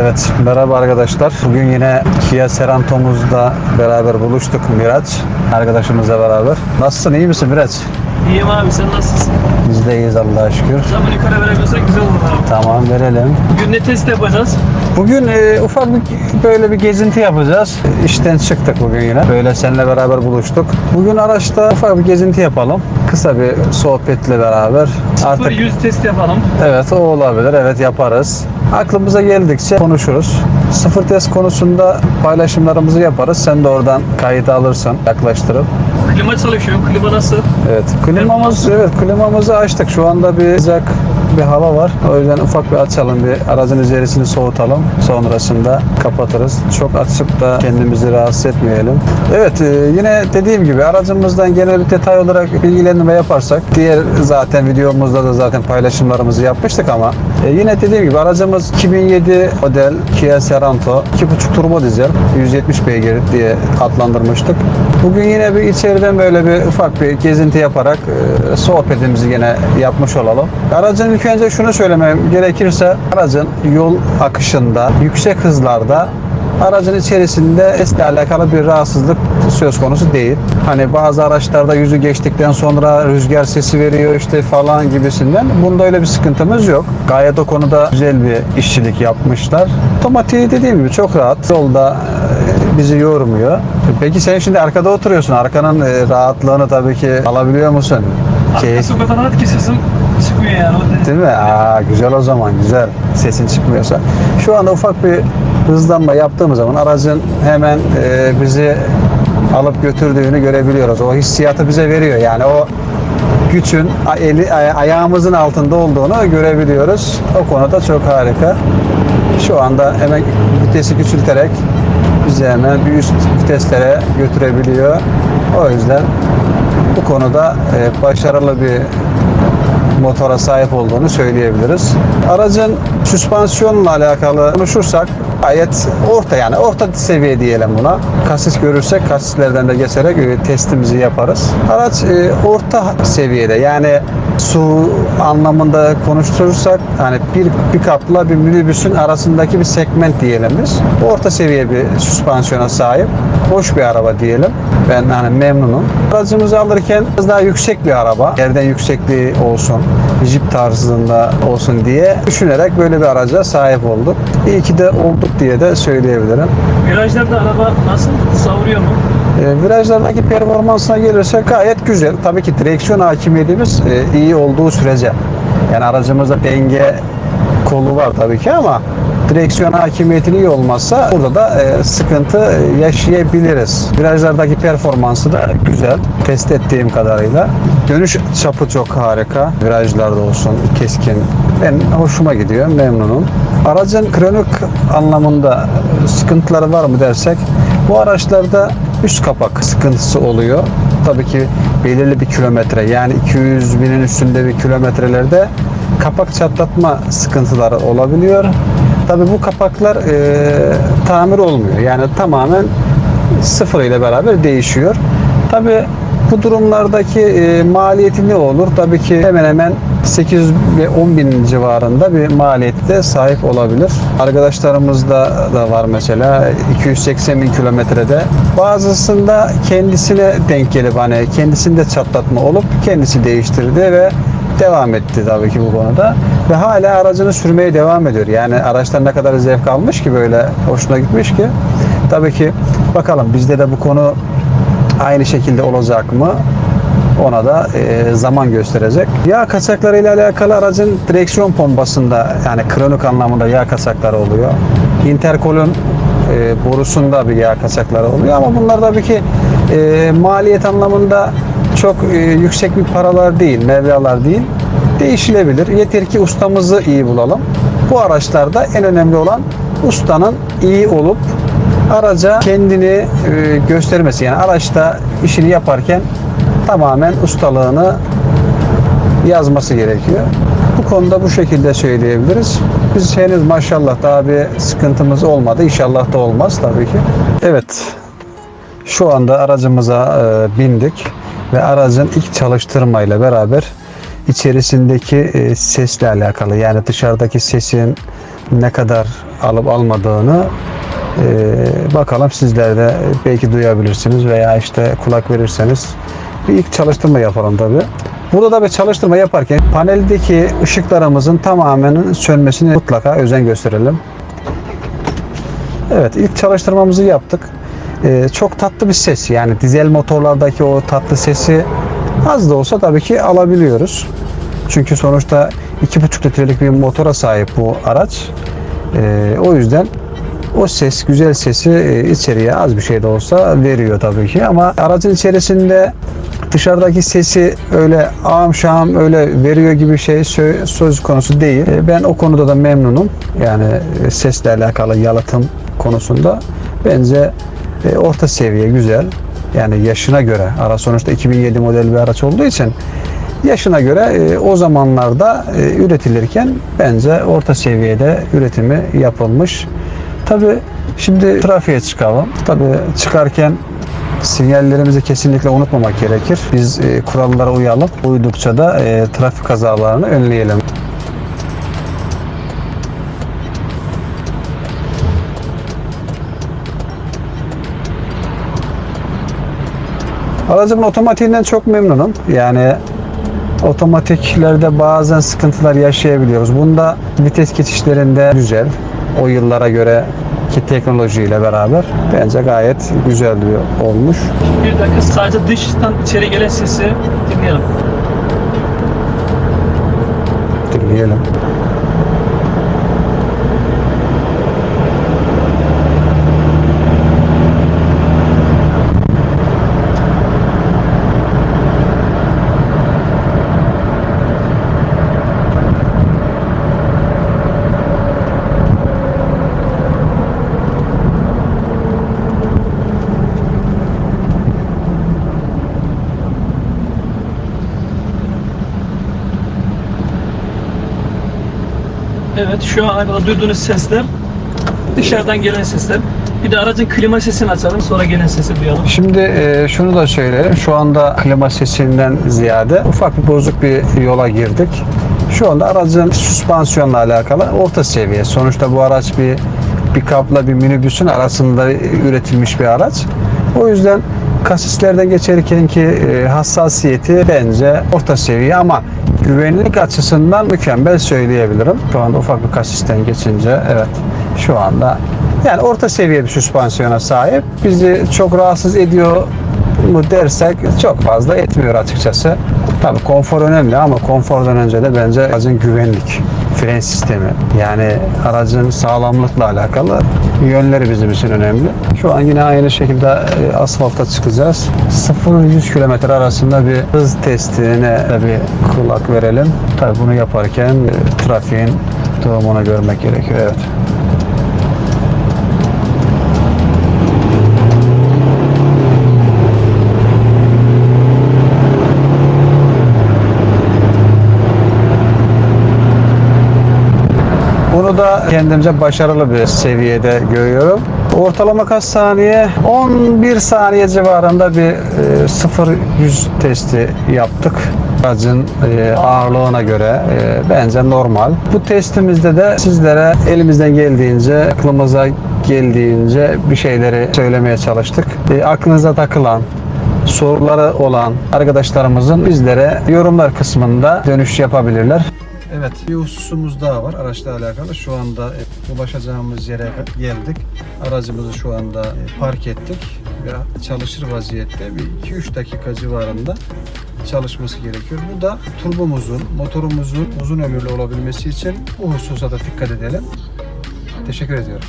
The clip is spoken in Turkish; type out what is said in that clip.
Evet, merhaba arkadaşlar. Bugün yine Kia Seranto'muzda beraber buluştuk Miraç. Arkadaşımızla beraber. Nasılsın, iyi misin Miraç? İyiyim abi sen nasılsın? Biz de iyiyiz Allah'a şükür. Zaman yukarı verebilirsek güzel olur abi. Tamam, verelim. Bugün ne test yapacağız? Bugün e, ufak bir böyle bir gezinti yapacağız. İşten çıktık bugün yine. Böyle seninle beraber buluştuk. Bugün araçta ufak bir gezinti yapalım. Kısa bir sohbetle beraber. Artık 0-100 test yapalım. Evet o olabilir. Evet yaparız. Aklımıza geldikçe konuşuruz. Sıfır test konusunda paylaşımlarımızı yaparız. Sen de oradan kayıt alırsın yaklaştırıp. Klima çalışıyor. Klima nasıl? Evet. Klimamız evet klimamızı açtık. Şu anda bir sıcak bir hava var. O yüzden ufak bir açalım bir aracın içerisini soğutalım. Sonrasında kapatırız. Çok açıp da kendimizi rahatsız etmeyelim. Evet e, yine dediğim gibi aracımızdan genel detay olarak bilgilendirme yaparsak diğer zaten videomuzda da zaten paylaşımlarımızı yapmıştık ama e, yine dediğim gibi aracımız 2007 model Kia Seranto 2.5 turbo dizel 170 beygir diye adlandırmıştık. Bugün yine bir içeriden böyle bir ufak bir gezinti yaparak e, sohbetimizi yine yapmış olalım. Aracın ilk önce şunu söylemem gerekirse aracın yol akışında yüksek hızlarda aracın içerisinde sesle alakalı bir rahatsızlık söz konusu değil. Hani bazı araçlarda yüzü geçtikten sonra rüzgar sesi veriyor işte falan gibisinden. Bunda öyle bir sıkıntımız yok. Gayet o konuda güzel bir işçilik yapmışlar. Otomatiği dediğim gibi çok rahat. Yolda e, bizi yormuyor. Peki sen şimdi arkada oturuyorsun. Arkanın e, rahatlığını tabii ki alabiliyor musun? Keyif, Arkası o kadar rahat ki sesim çıkmıyor yani. O. Değil mi? Aa, güzel o zaman güzel. Sesin çıkmıyorsa. Şu anda ufak bir hızlanma yaptığımız zaman aracın hemen e, bizi alıp götürdüğünü görebiliyoruz. O hissiyatı bize veriyor. Yani o gücün a- eli aya- ayağımızın altında olduğunu görebiliyoruz. O konuda çok harika. Şu anda hemen vitesi küçülterek hemen bir üst viteslere götürebiliyor. O yüzden bu konuda e, başarılı bir motora sahip olduğunu söyleyebiliriz. Aracın süspansiyonla alakalı konuşursak gayet orta yani orta seviye diyelim buna. Kasis görürsek kasislerden de geçerek e, testimizi yaparız. Araç e, orta seviyede yani su anlamında konuşturursak hani bir pick-up'la bir minibüsün arasındaki bir segment diyelim biz. Orta seviye bir süspansiyona sahip. Hoş bir araba diyelim. Ben hani memnunum. Aracımızı alırken biraz daha yüksek bir araba. Yerden yüksekliği olsun. Jeep tarzında olsun diye düşünerek böyle bir araca sahip olduk. İyi ki de olduk diye de söyleyebilirim. Virajlarda araba nasıl? Savuruyor mu? E, virajlardaki performansına gelirse gayet güzel. Tabii ki direksiyon hakimiyetimiz e, iyi olduğu sürece. Yani aracımızda denge kolu var tabii ki ama direksiyon hakimiyetinin iyi olmazsa burada da e, sıkıntı yaşayabiliriz. Virajlardaki performansı da güzel. Test ettiğim kadarıyla. Dönüş çapı çok harika. Virajlarda olsun keskin. Ben hoşuma gidiyor. Memnunum. Aracın kronik anlamında sıkıntıları var mı dersek bu araçlarda üst kapak sıkıntısı oluyor. Tabii ki belirli bir kilometre yani 200 binin üstünde bir kilometrelerde kapak çatlatma sıkıntıları olabiliyor. Tabii bu kapaklar e, tamir olmuyor. Yani tamamen sıfır ile beraber değişiyor. Tabii bu durumlardaki e, maliyeti ne olur? Tabii ki hemen hemen 800 ve 10 bin civarında bir maliyette sahip olabilir. Arkadaşlarımızda da var mesela 280 bin kilometrede. Bazısında kendisine denk gelip hani kendisinde çatlatma olup kendisi değiştirdi ve devam etti tabii ki bu konuda. Ve hala aracını sürmeye devam ediyor. Yani araçtan ne kadar zevk almış ki böyle hoşuna gitmiş ki. Tabii ki bakalım bizde de bu konu aynı şekilde olacak mı? Ona da e, zaman gösterecek. Yağ kaçakları ile alakalı aracın direksiyon pompasında yani kronik anlamında yağ kaçakları oluyor. Interkolun e, borusunda bir yağ kaçakları oluyor ama bunlar tabii ki e, maliyet anlamında çok e, yüksek bir paralar değil, mevlalar değil. Değişilebilir. Yeter ki ustamızı iyi bulalım. Bu araçlarda en önemli olan ustanın iyi olup araca kendini e, göstermesi. Yani araçta işini yaparken tamamen ustalığını yazması gerekiyor. Bu konuda bu şekilde söyleyebiliriz. Biz henüz maşallah daha bir sıkıntımız olmadı. İnşallah da olmaz tabii ki. Evet. Şu anda aracımıza e, bindik ve aracın ilk çalıştırmayla beraber içerisindeki e, sesle alakalı yani dışarıdaki sesin ne kadar alıp almadığını e, bakalım sizler de belki duyabilirsiniz veya işte kulak verirseniz bir ilk çalıştırma yapalım tabi. Burada da bir çalıştırma yaparken paneldeki ışıklarımızın tamamen sönmesine mutlaka özen gösterelim. Evet ilk çalıştırmamızı yaptık. Ee, çok tatlı bir ses yani dizel motorlardaki o tatlı sesi az da olsa tabii ki alabiliyoruz. Çünkü sonuçta 2,5 litrelik bir motora sahip bu araç. Ee, o yüzden o ses, güzel sesi e, içeriye az bir şey de olsa veriyor tabii ki. Ama aracın içerisinde dışarıdaki sesi öyle ağam şahım öyle veriyor gibi şey sö- söz konusu değil. E, Ben o konuda da memnunum. Yani e, sesle alakalı yalıtım konusunda bence orta seviye güzel. Yani yaşına göre araç sonuçta 2007 model bir araç olduğu için yaşına göre o zamanlarda üretilirken bence orta seviyede üretimi yapılmış. Tabi şimdi trafiğe çıkalım. Tabi çıkarken sinyallerimizi kesinlikle unutmamak gerekir. Biz e, kurallara uyalım. Uydukça da e, trafik kazalarını önleyelim. Aracımın otomatiğinden çok memnunum. Yani otomatiklerde bazen sıkıntılar yaşayabiliyoruz. Bunda vites geçişlerinde güzel. O yıllara göre ki teknolojiyle beraber bence gayet güzel bir olmuş. Bir dakika sadece dıştan içeri gelen sesi dinleyelim. Dinleyelim. Evet şu an arkada duyduğunuz sesler dışarıdan gelen sesler. Bir de aracın klima sesini açalım sonra gelen sesi duyalım. Şimdi e, şunu da söyleyelim. Şu anda klima sesinden ziyade ufak bir bozuk bir yola girdik. Şu anda aracın süspansiyonla alakalı orta seviye. Sonuçta bu araç bir pick-up'la bir minibüsün arasında üretilmiş bir araç. O yüzden kasislerden geçerken ki e, hassasiyeti bence orta seviye ama güvenlik açısından mükemmel söyleyebilirim. Şu anda ufak bir kasisten geçince evet şu anda yani orta seviye bir süspansiyona sahip. Bizi çok rahatsız ediyor mu dersek çok fazla etmiyor açıkçası. Tabii konfor önemli ama konfordan önce de bence aracın güvenlik, fren sistemi yani aracın sağlamlıkla alakalı yönleri bizim için önemli. Şu an yine aynı şekilde e, asfalta çıkacağız. 0-100 km arasında bir hız testine bir kulak verelim. Tabii bunu yaparken e, trafiğin durumunu görmek gerekiyor. Evet. Bunu da kendimce başarılı bir seviyede görüyorum. Ortalama kaç saniye? 11 saniye civarında bir e, 0-100 testi yaptık. Aracın e, ağırlığına göre e, bence normal. Bu testimizde de sizlere elimizden geldiğince, aklımıza geldiğince bir şeyleri söylemeye çalıştık. E, aklınıza takılan, soruları olan arkadaşlarımızın bizlere yorumlar kısmında dönüş yapabilirler. Evet, bir hususumuz daha var araçla alakalı. Şu anda e, ulaşacağımız yere geldik. Aracımızı şu anda e, park ettik ve çalışır vaziyette bir 2-3 dakika civarında çalışması gerekiyor. Bu da turbomuzun, motorumuzun uzun ömürlü olabilmesi için bu hususa da dikkat edelim. Teşekkür ediyorum.